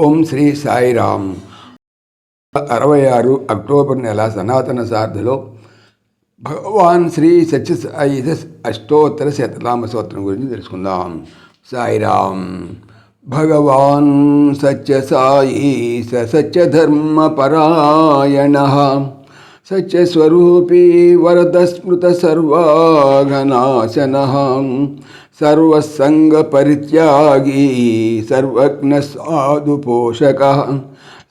ఓం శ్రీ సాయిరామ్ అరవై ఆరు అక్టోబర్ నెల సనాతన సార్థలో భగవాన్ శ్రీ సత్యసాయి అష్టోత్తర శతనామ స్తోత్రం గురించి తెలుసుకుందాం. సాయిరామ్ భగవాన్ సత్యసాయి స సత్యధర్మపరాయణ సత్యస్వరూపీ వరదస్మృత సర్వాఘనాశన सर्वसंग परित्यागी सर्वज्ञ साधु पोषक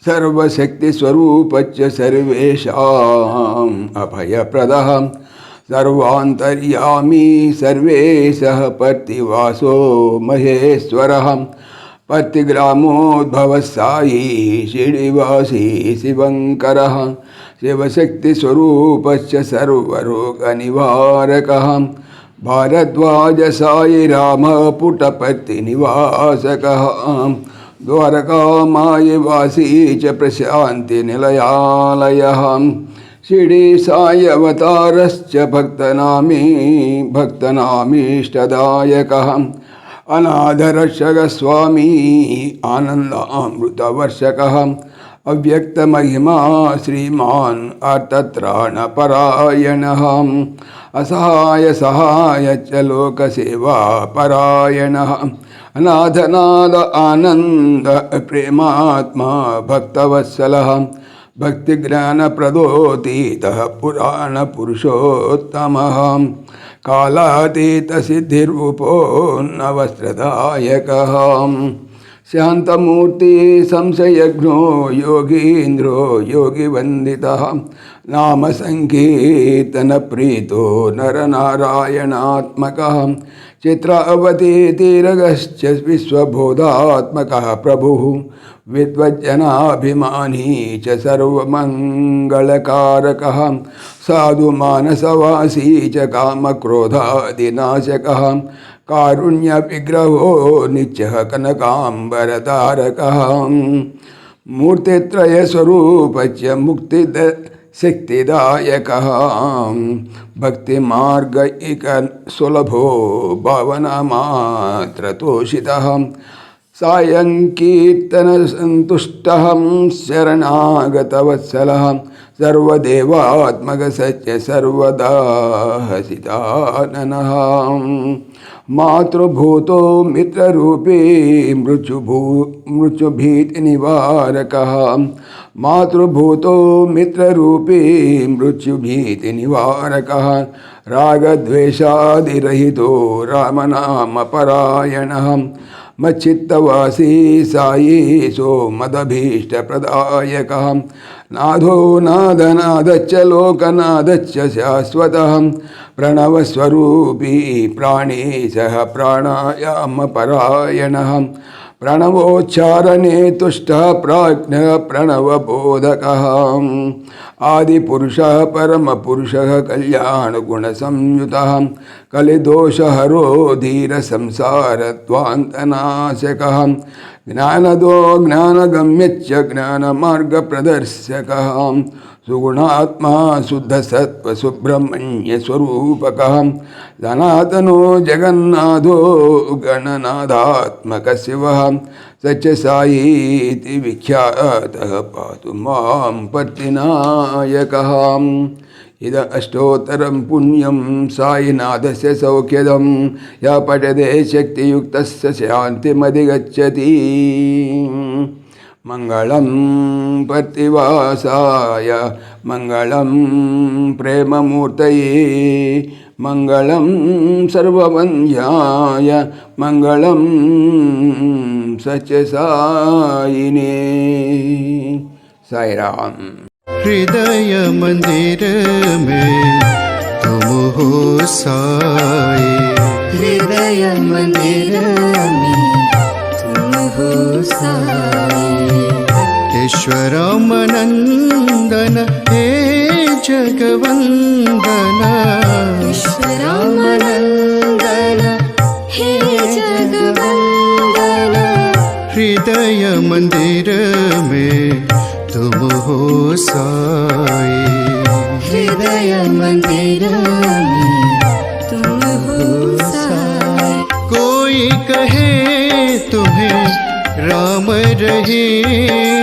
सर्वशक्ति स्वरूप सर्वेशाम अभय प्रद सर्वांतर्यामी सर्वेश पतिवासो महेश्वर। प्रतिग्रामोद्भव साई श्रीनिवासी शिवंकर शिवशक्ति स्वरूप सर्वरोग निवारक भारद्वाज साई राम पुटपति निवासक द्वारका माये वासी च प्रशांति निलयालय शिडी सायवतारश्च भक्तनामी, भक्तनामीष्टदायकः। अव्यक्त महिमा श्रीमान श्रीमान् अर्थत्राणपरायणः। असहाय सहाय च लोकसेवापरायणः अनाथनाद आनन्द प्रेमात्मा भक्तवत्सलः। भक्तिज्ञानप्रदोतीतः पुराणपुरुषोत्तमः। कालातीतसिद्धिरूपो नवस्त्रदायकः शान्तमूर्ति संशयघ्नो योगीन्द्रो योगिवन्दितः। नामसङ्कीर्तनप्रीतो नरनारायणात्मकः चित्रावतीतिरगश्च विश्वबोधात्मकः प्रभुः, विद्वज्जनाभिमानी च सर्वमङ्गलकारकः, साधुमानसवासी च कामक्रोधादिनाशकः, कारुण्यविग्रहो नित्यः कनकाम्बरतारकः मूर्तित्रयस्वरूपस्य मुक्तिद शक्तिदायकः भक्तिमार्ग इक सुलभो भावनामात्रतोषितः सायङ्कीर्तनसन्तुष्टः शरणागतवत्सलः सर्वदेवात्मकसत्य सर्वदा हसिताननः मातृभूतो मित्ररूपी मृत्युभू मृत्युभीतिनिवारकः मातृभूतो मित्ररूपी मृत्युभीतिनिवारकः रागद्वेषादिरहितो रामनामपरायणः। मच्चित्तवासी साई मदभीष्टप्रदायकः नाधो नादनादच्च लोकनादच्च शाश्वतः। प्रणवस्वरूपी प्राणेशः प्राणायामपरायणः। प्रणवोच्चारणे तुष्टः प्राज्ञः प्रणवबोधकः। आदिपुरुषः परमपुरुषः कल्याणगुणसंयुतः। कलिदोषहरो धीरसंसारत्वान्तनाशकः ज्ञानदो ज्ञानगम्यच्च ज्ञानमार्गप्रदर्शकः। सुगुणात्मा शुद्धसत्त्वसुब्रह्मण्यस्वरूपकः सनातनो जगन्नाथो गणनाथात्मकः शिवः। सत्यसायीति विख्यातः पातु माँ पर्तिनायकः इद अष्टोत्तरं पुण्यं सायिनाथस्य सौख्यदं। या पठते शक्तियुक्तस्य शान्तिमधिगच्छति। मङ्गलं प्रतिवासाय मङ्गलं प्रेममूर्तये मङ्गलं सर्ववन्द्याय मङ्गलं सत्यसायिने साईराम। हृदय मंदिर में तुम हो साई हृदय मंदिर में जगवन्दन। ईश्वरामनन्दन हे जगवन्दन। हृदय मंदिर में तुम हो साई। हृदय मंदिर रही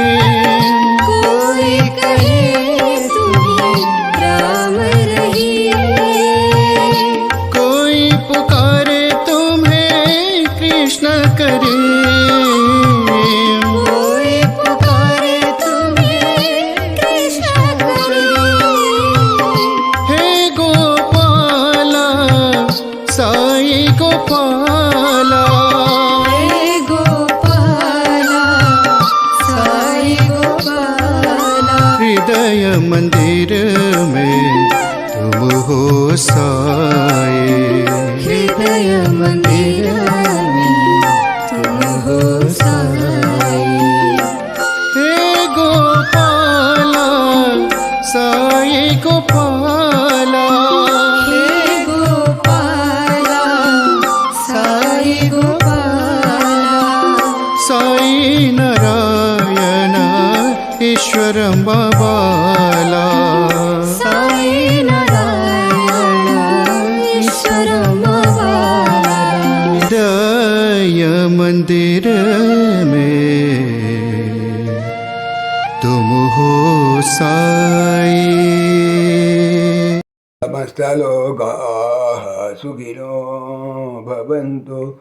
हृदय मंदिर में तुम हो साए हृदय मंदिर में तुम हो साई हे गोपाला साई गोपाला ईश्वर ईश्वर मवाला मंदिर में तुम हो साई। समस्तलोकाः सुखिनो भवन्तु।